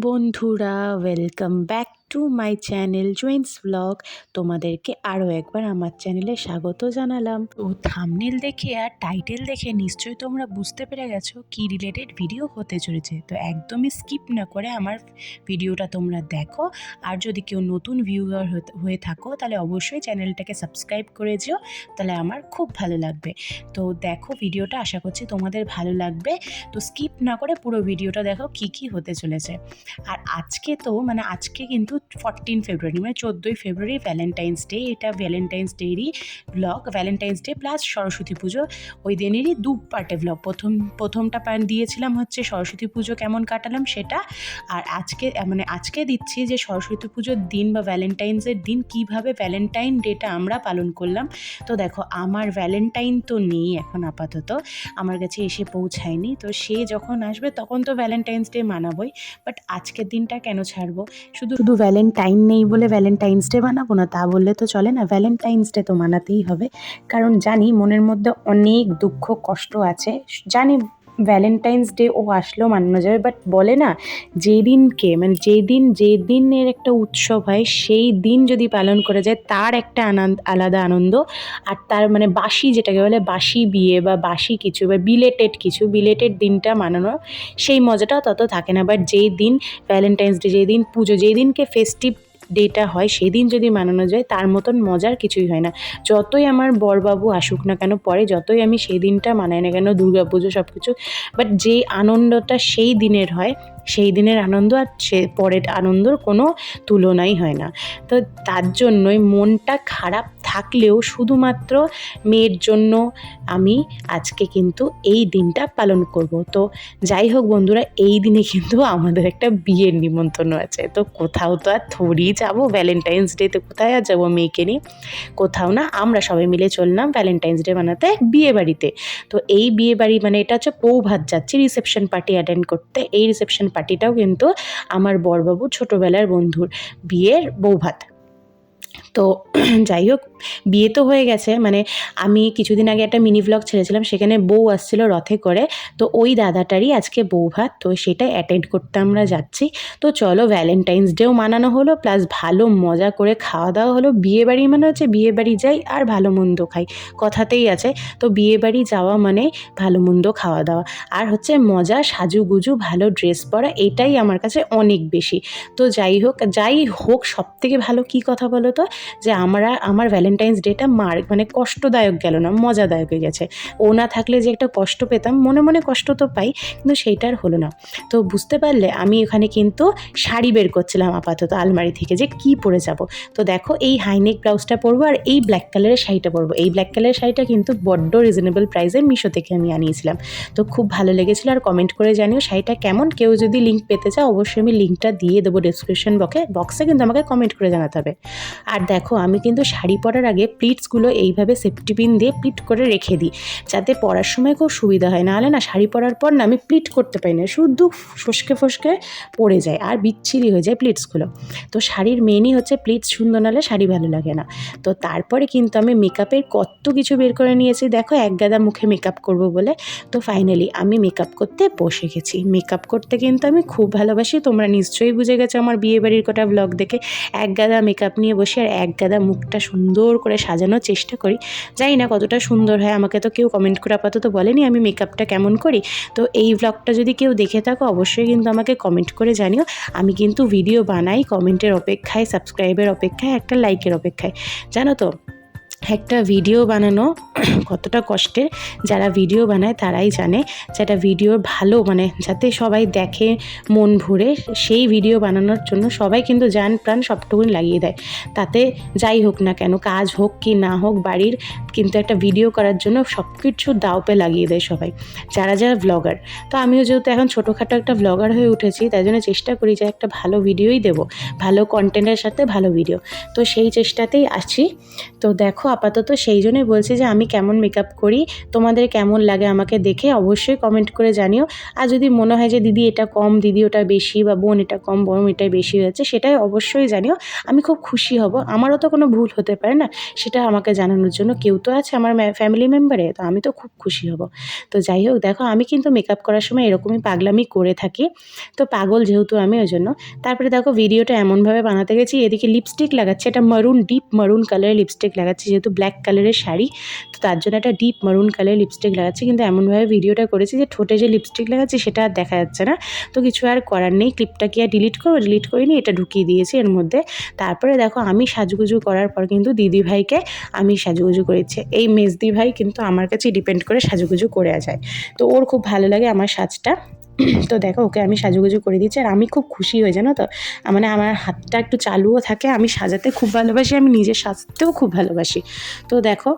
বন্ধুরা welcome back to my channel জুয়েন্স vlog তোমাদেরকে আরও একবার আমার চ্যানেলে স্বাগত জানালাম। তো থামনেল দেখে আর টাইটেল দেখে নিশ্চয়ই তোমরা বুঝতে পেরে গেছো কি রিলেটেড ভিডিও হতে চলেছে। তো একদমই স্কিপ না করে আমার ভিডিওটা তোমরা দেখো। আর যদি কেউ নতুন ভিউয়ার হয়ে থাকো, তাহলে অবশ্যই চ্যানেলটাকে সাবস্ক্রাইব করে যেও তাহলে আমার খুব ভালো লাগবে। তো দেখো ভিডিওটা আশা করছি তোমাদের ভালো লাগবে। তো স্কিপ না করে পুরো ভিডিওটা দেখো কি কি হতে চলেছে। আর আজকে তো মানে আজকে কিন্তু ফরটিন ফেব্রুয়ারি মানে চোদ্দোই ফেব্রুয়ারি ভ্যালেন্টাইন্স ডে এটা Valentine's ডেরই vlog Valentine's day plus Saraswati Puja. ওই দিনেরই দু পার্টে ব্লগ প্রথম, প্রথমটা দিয়েছিলাম হচ্ছে সরস্বতী পুজো কেমন কাটালাম সেটা। আর আজকে মানে আজকে দিচ্ছি যে সরস্বতী পুজোর দিন বা ভ্যালেন্টাইন্সের দিন কীভাবে ভ্যালেন্টাইন ডেটা আমরা পালন করলাম। তো দেখো, আমার ভ্যালেন্টাইন তো নেই এখন আপাতত। আমার কাছে এসে পৌঁছায়নি। তো সে যখন আসবে তখন তো ভ্যালেন্টাইন্স ডে মানাবোই। বাট আজকের দিনটা কেন ছাড়বো? শুধু শুধু ভ্যালেন্টাইন নেই বলে ভ্যালেন্টাইন্স ডে বানাবো না, তা বললে তো চলে না। ভ্যালেন্টাইন্স ডে তো মানাতেই হবে। কারণ জানি মনের মধ্যে অনেক দুঃখ, কষ্ট আছে। জানি ভ্যালেন্টাইন্স ডে ও আসলেও মানানো যাবে বাট বলে না যেই দিনকে মানে যেই দিন যে দিনের একটা উৎসব হয়, সেই দিন যদি পালন করা যায়, তার একটা আনন্দ, আলাদা আনন্দ। আর তার মানে বাসি যেটাকে বলে, বাসি বিয়ে বা বাসি কিছু বা বিলেটেড কিছু বিলেটেড দিনটা মানানো, সেই মজাটা তত থাকে না। বাট যেই দিন ভ্যালেন্টাইন্স ডে যেই দিন পুজো যেই দিনকে ফেস্টিভ ডেটা হয়, সেদিন যদি মানানো যায়, তার মতন মজার কিছুই হয় না। যতই আমার বরবাবু আসুক না কেন, পরে যতই আমি সেই দিনটা মানাই না কেন দুর্গা পুজো সব কিছু বাট যেই আনন্দটা সেই দিনের হয় সেই দিনের আনন্দ আর সে পরের আনন্দর কোনো তুলনাই হয় না। তো তার জন্যই মনটা খারাপ থাকলেও শুধুমাত্র মেয়ের জন্য আমি আজকে কিন্তু এই দিনটা পালন করব। তো যাই হোক বন্ধুরা, এই দিনে কিন্তু আমাদের একটা বিয়ের নিমন্ত্রণ আছে। তো কোথাও তো আর থরি যাব ভ্যালেন্টাইন্স ডেতে কোথায় আর যাব মেয়েকে নিয়ে? কোথাও না, আমরা সবাই মিলে চললাম ভ্যালেন্টাইন্স ডে বানাতে বিয়ে বাড়িতে। তো এই বিয়ে বাড়ি মানে এটা হচ্ছে বৌভাত যাচ্ছি রিসেপশন পার্টি অ্যাটেন্ড করতে। এই রিসেপশন পার্টিটাও কিন্তু আমার বরবাবু ছোটোবেলার বন্ধুর বিয়ের বৌভাত। তো যাই হোক, বিয়ে তো হয়ে গেছে। মানে আমি কিছুদিন আগে একটা মিনি ব্লগ ছেড়েছিলাম, সেখানে বউ আসছিল রথে করে। তো ওই দাদাটারই আজকে বউ ভাত, তো সেটা অ্যাটেন্ড করতে আমরা যাচ্ছি। তো চলো ভ্যালেন্টাইন্স ডেও মানানো হলো প্লাস ভালো মজা করে খাওয়া দাওয়া হলো। বিয়ে বাড়ি মানে হচ্ছে বিয়ে বাড়ি যাই আর ভালো মন্দ খাই, কথাতেই আছে। তো বিয়ে বাড়ি যাওয়া মানে ভালো মন্দ খাওয়া দাওয়া আর হচ্ছে মজা, সাজুগুজু, ভালো ড্রেস পরা, এটাই আমার কাছে অনেক বেশি। তো যাই হোক যাই হোক সব থেকে ভালো কী কথা বলো তো? যে আমরা, আমার ভ্যালেন্টাইন্স ডেটা মার মানে কষ্টদায়ক গেল না, মজাদায়ক হয়ে গেছে। ও না থাকলে যে একটা কষ্ট পেতাম, মনে মনে কষ্ট তো পাই, কিন্তু সেইটার হলো না। তো বুঝতে পারলে আমি এখানে কিন্তু শাড়ি বের করছিলাম আপাতত আলমারি থেকে যে কি পরে যাব। তো দেখো এই হাইনেক ব্লাউজটা পরবো আর এই ব্ল্যাক কালারের শাড়িটা পরবো। এই ব্ল্যাক কালারের শাড়িটা কিন্তু বড্ড রিজনেবল প্রাইসে মিশো থেকে আমি আনিয়েছিলাম। তো খুব ভালো লেগেছিলো আর কমেন্ট করে জানিও শাড়িটা কেমন। কেউ যদি লিঙ্ক পেতে চাও, অবশ্যই আমি লিঙ্কটা দিয়ে দেবো ডিসক্রিপশন বক্সে বক্সে কিন্তু আমাকে কমেন্ট করে জানাতে হবে। আর দেখো, আমি কিন্তু শাড়ি পরার আগে প্লিটসগুলো এইভাবে সেফটি পিন দিয়ে প্লিট করে রেখে দিই, যাতে পরার সময় খুব সুবিধা হয়। নাহলে না, শাড়ি পরার পর না আমি প্লিট করতে পারি না, শুধু ফসকে ফসকে পড়ে যায় আর বিচ্ছিরি হয়ে যায় প্লিটসগুলো তো শাড়ির মেনই হচ্ছে প্লিটস সুন্দর নাহলে শাড়ি ভালো লাগে না। তো তারপরে কিন্তু আমি মেকআপের কত কিছু বের করে নিয়েছি, দেখো, এক গাদা মুখে মেকআপ করব বলে। তো ফাইনালি আমি মেকআপ করতে বসে গেছি। মেকআপ করতে কিন্তু আমি খুব ভালোবাসি, তোমরা নিশ্চয়ই বুঝে গেছো আমার বিয়ে বাড়ির কটা ব্লগ দেখে। এক গাদা মেকআপ নিয়ে বসে আর এক গাদা মুখটা সুন্দর করে সাজানোর চেষ্টা করি। জানি না কতটা সুন্দর হয়, আমাকে তো কেউ কমেন্ট করে আপাতত বলেনি আমি মেকআপটা কেমন করি। তো এই ব্লগটা যদি কেউ দেখে থাকো, অবশ্যই কিন্তু আমাকে কমেন্ট করে জানিও। আমি কিন্তু ভিডিও বানাই কমেন্টের অপেক্ষায় সাবস্ক্রাইবের অপেক্ষায়, একটা লাইকের অপেক্ষায়। জানো তো? একটা ভিডিও বানানো কতটা কষ্টের। যারা ভিডিও বানায় তারাই জানে যেটা ভিডিও ভালো মানে যাতে সবাই দেখে, মন ভরে, সেই ভিডিও বানানোর জন্য সবাই কিন্তু যান প্রাণ সবটুকুনি লাগিয়ে দেয়। তাতে যাই হোক না কেন, কাজ হোক কি না হোক, বাড়ির কিন্তু একটা ভিডিও করার জন্য সব কিছু দাওপে লাগিয়ে দেয় সবাই। যারা যারা ব্লগার তো আমিও যেহেতু এখন ছোটোখাটো একটা ব্লগার হয়ে উঠেছি, তাই জন্য চেষ্টা করি যে একটা ভালো ভিডিওই দেবো। ভালো কন্টেন্টের সাথে ভালো ভিডিও তো সেই চেষ্টাতেই আছি তো দেখো আপাতত সেই জন্যই বলছি যে আমি কেমন মেকআপ করি, তোমাদের কেমন লাগে আমাকে দেখে অবশ্যই কমেন্ট করে জানিও। আর যদি মনে হয় যে দিদি এটা কম, দিদি ওটা বেশি বা বোন এটা কম বোন এটাই বেশি হয়েছে, সেটাই অবশ্যই জানিও। আমি খুব খুশি হব। আমারও তো কোনো ভুল হতে পারে না, সেটা আমাকে জানানোর জন্য। কেউ তো আছে আমার ফ্যামিলি মেম্বারে তো আমি তো খুব খুশি হব। তো যাই হোক, দেখো আমি কিন্তু মেকআপ করার সময় এরকমই পাগলামি করে থাকি। তো পাগল যেহেতু আমি, ওই জন্য। তারপরে দেখো ভিডিওটা এমনভাবে বানাতে গেছি, এদিকে লিপস্টিক লাগাচ্ছি, এটা মারুন ডিপ মারুন কালারের লিপস্টিক লাগাচ্ছি যেহেতু ব্ল্যাক কালারের শাড়ি, তো তার জন্য একটা ডিপ মারুন কালারের লিপস্টিক লাগাচ্ছি। কিন্তু এমনভাবে ভিডিওটা করেছি যে ঠোঁটে যে লিপস্টিক লাগাচ্ছি সেটা আর দেখা যাচ্ছে না। তো কিছু আর করার নেই ক্লিপটা কি আর ডিলিট করো ডিলিট করিনি, এটা ঢুকিয়ে দিয়েছি এর মধ্যে। তারপরে দেখো, আমি সাজুগুজু করার পর কিন্তু দিদিভাইকে আমি সাজুগুজু করেছি। এই মেজদি ভাই কিন্তু আমার কাছে ডিপেন্ড করে সাজুগুজু করে যায়। তো ওর খুব ভালো লাগে আমার সাজটা। তো দেখো, ওকে আমি সাজুগুজু করে দিচ্ছি। আর আমি খুব খুশি হয়ে জানো তো? মানে আমার হাতটা একটু চালুও থাকে, আমি সাজাতে খুব ভালোবাসি, আমি নিজে সাজতেও খুব ভালোবাসি। তো দেখো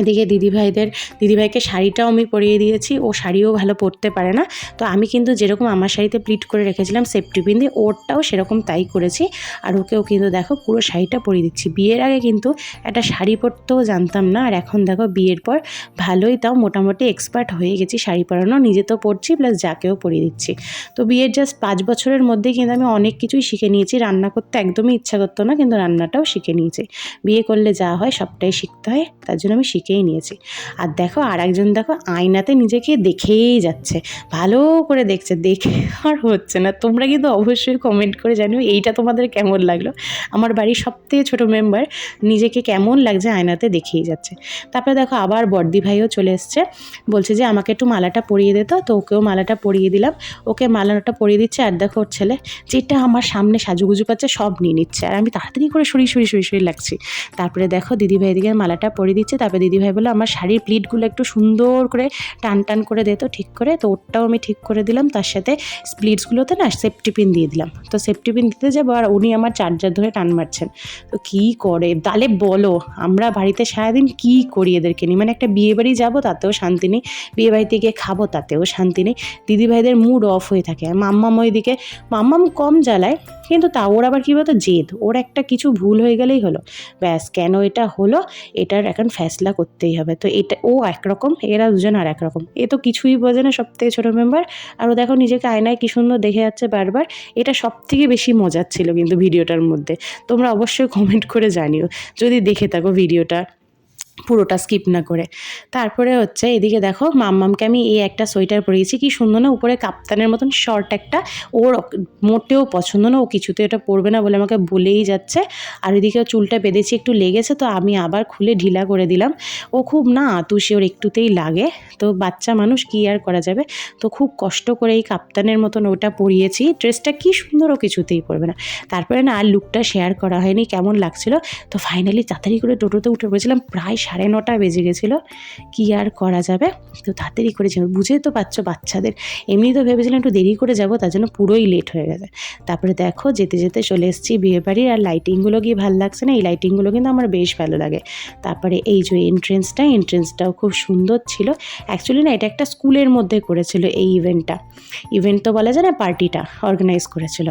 এদিকে দিদিভাইদের, দিদিভাইকে শাড়িটাও আমি পরিয়ে দিয়েছি। ও শাড়িও ভালো পরতে পারে না। তো আমি কিন্তু যেরকম আমার শাড়িতে প্লিট করে রেখেছিলাম সেফটি পিন দিয়ে, ওরটাও সেরকম তাই করেছি। আর ওকেও কিন্তু দেখো পুরো শাড়িটা পরিয়ে দিচ্ছি। বিয়ের আগে কিন্তু একটা শাড়ি পরতেও জানতাম না। আর এখন দেখো বিয়ের পর ভালোই তাও মোটামুটি এক্সপার্ট হয়ে গেছি শাড়ি পরানো। নিজে তো পরছি প্লাস যাকেও পরিয়ে দিচ্ছি। তো বিয়ের জাস্ট পাঁচ বছরের মধ্যেই কিন্তু আমি অনেক কিছুই শিখে নিয়েছি। রান্না করতে একদমই ইচ্ছা করতো না, কিন্তু রান্নাটাও শিখে নিয়েছি। বিয়ে করলে যা হয় সবটাই শিখতে হয়। তার জন্য আমি শিখেই নিয়েছি। আর দেখো আর একজন দেখো আয়নাতে নিজেকে দেখেই যাচ্ছে। ভালো করে দেখছে। দেখে আর হচ্ছে না। তোমরা কিন্তু অবশ্যই কমেন্ট করে জানিও এইটা তোমাদের কেমন লাগল। আমার বাড়ির সবথেকে ছোটো মেম্বার নিজেকে কেমন লাগছে আয়নাতে দেখেই যাচ্ছে। তারপরে দেখো আবার বর্দি ভাইও চলে এসছে। বলছে যে, আমাকে একটু মালাটা পরিয়ে দিত তো। ওকেও মালাটা পরিয়ে দিলাম। ওকে মালাটা পরিয়ে দিচ্ছে আর দেখো ওর ছেলে যেটা আমার সামনে সাজুগুজু পাচ্ছে সব নিয়ে নিচ্ছে। আর আমি তাড়াতাড়ি করে সরি সরি সরি সরি লাগছি। তারপরে দেখো দিদিভাই এদিকে মালাটা পরিয়ে দিচ্ছে। তারপরে দিদিভাই বলে আমার শাড়ির প্লিটগুলো একটু সুন্দর করে টান টান করে দিত ঠিক করে। তো ওরটাও আমি ঠিক করে দিলাম। তার সাথে স্প্লিটসগুলোতে না সেফটি পিন দিয়ে দিলাম। তো সেফটি পিন দিতে যাব আর উনি আমার চার্জার ধরে টান মারছেন। তো কী করে? তাহলে বলো, আমরা বাড়িতে সারাদিন কী করি এদেরকে নিয়ে? মানে একটা বিয়ে বাড়ি যাব, তাতেও শান্তি নেই। বিয়ে বাড়িতে গিয়ে খাব, তাতেও শান্তি নেই। দিদিভাইদের মুড অফ হয়ে থাকে। আর মাম্মাম ওইদিকে মাম্মাম কম জ্বালায়, কিন্তু তা ওর আবার কী বলতো, জেদ। ওর একটা কিছু ভুল হয়ে গেলেই হলো। ব্যাস, কেন এটা হলো? এটার এখন ফ্যাসলা করতেই হবে। তো এটা, ও একরকম, এরা দুজন আর একরকম। এ তো কিছুই বোঝে না সব থেকে ছোটো মেম্বার আর ও দেখো নিজেকে আয়নায় কী সুন্দর দেখে যাচ্ছে বারবার। এটা সব থেকে বেশি মজার ছিল কিন্তু ভিডিওটার মধ্যে। তোমরা অবশ্যই কমেন্ট করে জানিও। যদি দেখে থাকো ভিডিওটা। পুরোটা স্কিপ না করে। তারপরে হচ্ছে এদিকে দেখো মাম্মামকে আমি এই একটা সোয়েটার পরিয়েছি, কি সুন্দর না উপরে কাপ্তানের মতন শর্ট একটা। ওর মোটেও পছন্দ না, ও কিছুতে এটা পরবে না বলে আমাকে বলেই যাচ্ছে। আর এদিকে চুলটা বেঁধেছি, একটু লেগেছে, তো আমি আবার খুলে ঢিলা করে দিলাম। ও খুব না আতুষে ওর একটুতেই লাগে। তো বাচ্চা মানুষ, কি আর করা যাবে? তো খুব কষ্ট করে এই কাপ্তানের মতন ওটা পরিয়েছি। ড্রেসটা কি সুন্দর, ও কিছুতেই পরবে না। তারপরে না আর লুকটা শেয়ার করা হয়নি, কেমন লাগছিল? তো ফাইনালি তাড়াতাড়ি করে টোটোতে উঠে পড়েছিলাম, প্রায় সাড়ে নটা বেজে গেছিল। কী আর করা যাবে? তো তাড়াতাড়ি করেছি বুঝে তো পাচ্ছ বাচ্চাদের। এমনি তো ভেবেছিলাম একটু দেরি করে যাব, তার জন্য পুরোই লেট হয়ে গেছে। তারপরে দেখো, যেতে যেতে চলে এসেছি বিয়ে বাড়ির আর লাইটিংগুলো গিয়ে ভালো লাগছে না। এই লাইটিংগুলো কিন্তু আমার বেশ ভালো লাগে। তারপরে এই যে এন্ট্রেন্সটা এন্ট্রেন্সটাও খুব সুন্দর ছিল। অ্যাকচুয়ালি না, এটা একটা স্কুলের মধ্যে করেছিল এই ইভেন্টটা ইভেন্ট তো বলা যায় না পার্টিটা অর্গানাইজ করেছিল।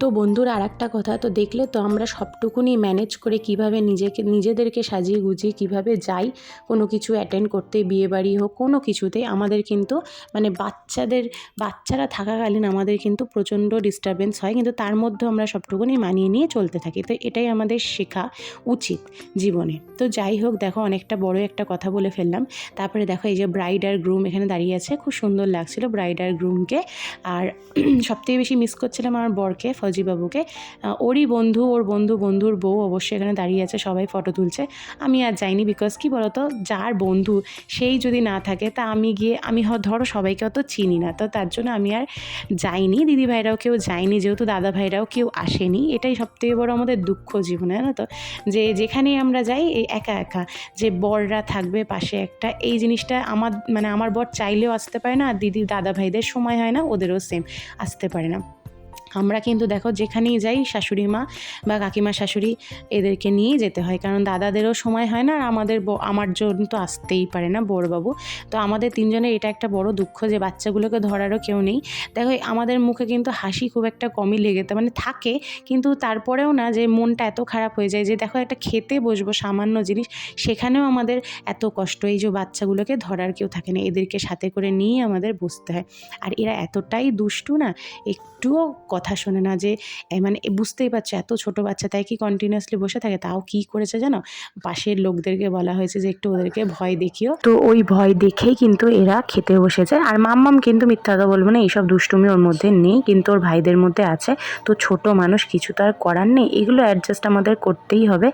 তো বন্ধুর আর একটা কথা, তো দেখলে তো আমরা সবটুকুনি ম্যানেজ করে কীভাবে নিজেকে, নিজেদেরকে সাজিয়ে গুজিয়ে কীভাবে যাই, কোনো কিছু অ্যাটেন্ড করতে, বিয়ে বাড়ি হোক, কোনো কিছুতে আমাদের কিন্তু মানে বাচ্চাদের, বাচ্চারা থাকাকালীন আমাদের কিন্তু প্রচণ্ড ডিস্টারবেন্স হয়, কিন্তু তার মধ্যে আমরা সবটুকুনি মানিয়ে নিয়ে চলতে থাকি। তো এটাই আমাদের শেখা উচিত জীবনে। তো যাই হোক, দেখো অনেকটা বড় একটা কথা বলে ফেললাম। তারপরে দেখো এই যে ব্রাইড আর গ্রুম এখানে দাঁড়িয়ে আছে, খুব সুন্দর লাগছিল ব্রাইড আর গ্রুমকে আর সবথেকে বেশি মিস করছিলাম আমার বরকে ফজিবাবুকে ওরই বন্ধু, ওর বন্ধু বন্ধুর বউ অবশ্যই এখানে দাঁড়িয়ে আছে, সবাই ফটো তুলছে। আমি আর যাইনি বিকজ কি বলতো, যার বন্ধু সেই যদি না থাকে, তা আমি গিয়ে, আমি ধরো সবাইকে অত চিনি না, তো তার জন্য আমি আর যাইনি। দিদি ভাইরাও কেউ যায়নি, যেহেতু দাদা ভাইরাও কেউ আসেনি, এটাই সবথেকে বড় আমাদের দুঃখ জীবনে, জানো তো? যে যেখানেই আমরা যাই, এই একা একা, যে বররা থাকবে পাশে একটা, এই জিনিসটা আমার মানে আমার বর চাইলেও আসতে পারে না, আর দিদি দাদা ভাইদের সময় হয় না, ওদেরও সেম আসতে পারে না। আমরা কিন্তু দেখো যেখানেই যাই, শাশুড়ি মা বা কাকিমা, শাশুড়ি এদেরকে নিয়েই যেতে হয়। কারণ দাদাদেরও সময় হয় না আর আমাদের আমার জন্য তো আসতেই পারে না, বড়বাবু। তো আমাদের তিনজনের এটা একটা বড় দুঃখ যে বাচ্চাগুলোকে ধরারও কেউ নেই। দেখো আমাদের মুখে কিন্তু হাসি খুব একটা কমই লেগে তা- মানে থাকে। কিন্তু তারপরেও না যে মনটা এত খারাপ হয়ে যায় যে দেখো একটা খেতে বসবো সামান্য জিনিস, সেখানেও আমাদের এত কষ্ট। এই যে বাচ্চাগুলোকে ধরার কেউ থাকে না। এদেরকে সাথে করে নিয়ে আমাদের বসতে হয়। আর এরা এতটাই দুষ্টু না, একটুও কথা শোনে না যে মানে বুঝতেই পারছ এত ছোট বাচ্চা, তাই কি কন্টিনিউয়াসলি বসে থাকে? তাও কি করেছে জানো? পাশের লোকদেরকে বলা হয়েছে যে, একটু ওদেরকে ভয় দেখিও। তো ওই ভয় দেখেই কিন্তু এরা খেতে বসেছে। আর মাম্মাম কিন্তু মিথ্যা কথা বলব না, এইসব দুষ্টুমি ওর মধ্যে নেই, কিন্তু ওর ভাইদের মধ্যে আছে। তো ছোট মানুষ কিছু তো আর করার নেই, এগুলো অ্যাডজাস্ট আমাদের করতেই হবে।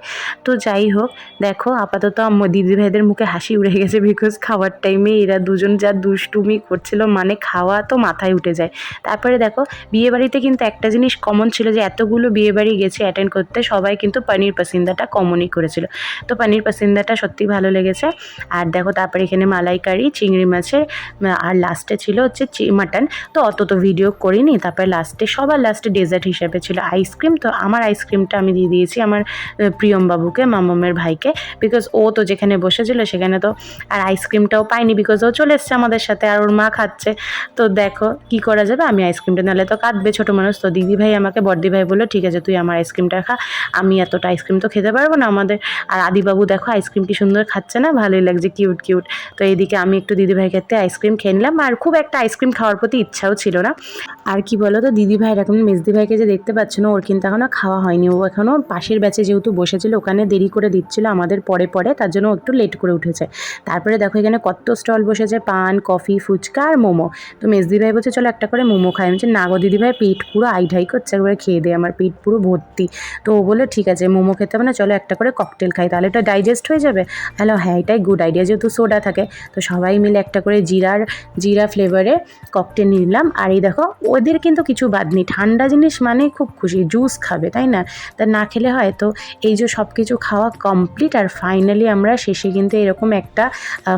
তো যাই হোক, দেখো, আপাতত দিদি ভাইদের মুখে হাসি উড়ে গেছে বিকজ খাওয়ার টাইমে এরা দুজন যা দুষ্টুমি করছিল মানে খাওয়া তো মাথায় উঠে যায়। তারপরে দেখো, বিয়ে বাড়িতে কিন্তু একটা জিনিস কমন ছিল যে এতগুলো বিয়ে বাড়ি গেছে অ্যাটেন্ড করতে সবাই কিন্তু পনির পাসিন্দাটা কমনই করেছিল। তো পনির পাসিন্দাটা সত্যি ভালো লেগেছে। আর দেখো তারপরে এখানে মালাইকারি চিংড়ি মাছের আর লাস্টে ছিল হচ্ছে মাটন তো অত তো ভিডিও করিনি তারপরে লাস্টে সবার লাস্টে ডেজার্ট হিসেবে ছিল আইসক্রিম তো আমার আইসক্রিমটা আমি দিয়ে দিয়েছি আমার আহ, প্রিয়ম বাবুকে মামামের ভাইকে। বিকজ ও তো যেখানে বসেছিল সেখানে তো আর আইসক্রিমটাও পাইনি বিকজ ও চলে এসছে আমাদের সাথে আর ওর মা খাচ্ছে। তো দেখো কি করা যাবে? আমি আইসক্রিমটা নাহলে তো কাঁদবে ছোটো মানুষ তো দিদি ভাই আমাকে বড়দি ভাই বলল, ঠিক আছে, তুই আমার আইসক্রিমটা খা। আমি এতটা আইসক্রিম তো খেতে পারব না আমাদের। আর আদিবাবু, দেখো, আইসক্রিম কি সুন্দর খাচ্ছে না? ভালোই লাগছে, কিউট কিউট। তো এইদিকে আমি একটু দিদি ভাই ক্ষেত্রে আইসক্রিম খেয়ে নিলাম। আর খুব একটা আইসক্রিম খাওয়ার প্রতি ইচ্ছাও ছিল না। আর কি বলো তো দিদি ভাই এখন মেজদি ভাইকে যে দেখতে পাচ্ছ না, ওর কিন্তু এখনও খাওয়া হয়নি। ও এখনও পাশের ব্যাচে যেহেতু বসেছিল, ওখানে দেরি করে দিচ্ছিল, আমাদের পরে পরে, তার জন্য একটু লেট করে উঠেছে। তারপরে দেখো, এখানে কত স্টল বসেছে, পান, কফি, ফুচকা আর মোমো। তো মেজদি ভাই বলছে, চলো একটা করে মোমো খাই। আমি না গো, দিদি ভাই, পেট পুরো আইঢাই করছে, একবারে খেয়ে দিয়ে আমার পেট পুরো ভর্তি। তো ও বলে ঠিক আছে, মোমো খেতে হবে না, চলো একটা করে ককটেল খাই, তাহলে এটা ডাইজেস্ট হয়ে যাবে? হ্যালো হ্যাঁ এটাই গুড আইডিয়া যেহেতু সোডা থাকে। তো সবাই মিলে একটা করে জিরার, জিরা ফ্লেভারে ককটেল নিলাম। আর এই দেখো, ওদের কিন্তু কিছু বাদ নেই, ঠান্ডা জিনিস মানে খুব খুশি জুস খাবে, তাই না? তা না খেলে হয়, তো এই যে সব কিছু খাওয়া কমপ্লিট আর ফাইনালি আমরা শেষে কিন্তু এরকম একটা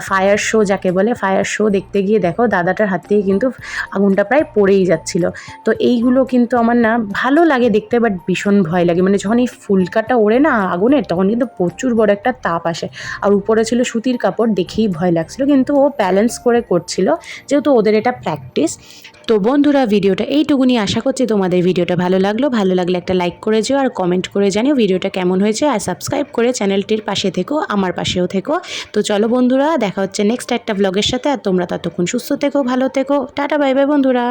ফায়ার শো যাকে বলে ফায়ার শো দেখতে গিয়ে দেখো, দাদাটার হাত থেকে কিন্তু আগুনটা প্রায় পড়েই যাচ্ছিল। তো এইগুলো কিন্তু আমার না ভালো লাগে দেখতে বাট ভীষণ ভয় লাগে। মানে যখন এই ফুলকাটা ওড়ে না আগুনের, তখন কিন্তু প্রচুর বড় একটা তাপ আসে। আর উপরে ছিল সুতির কাপড়, দেখেই ভয় লাগছিল। কিন্তু ও ব্যালেন্স করে করছিল, যেহেতু ওদের এটা প্র্যাকটিস তো বন্ধুরা, ভিডিওটা এইটুকুনি। আশা করছি তোমাদের ভিডিওটা ভালো লাগল। ভালো লাগলে একটা লাইক করে যেও আর কমেন্ট করে জানিও ভিডিওটা কেমন হয়েছে। আর সাবস্ক্রাইব করে চ্যানেলটির পাশে থেকো, আমার পাশেও থেকো। তো চলো বন্ধুরা, দেখা হচ্ছে নেক্সট একটা ব্লগের সাথে। আর তোমরা ততক্ষণ সুস্থ থেকো, ভালো থেকো। টাটা বাই বাই বন্ধুরা।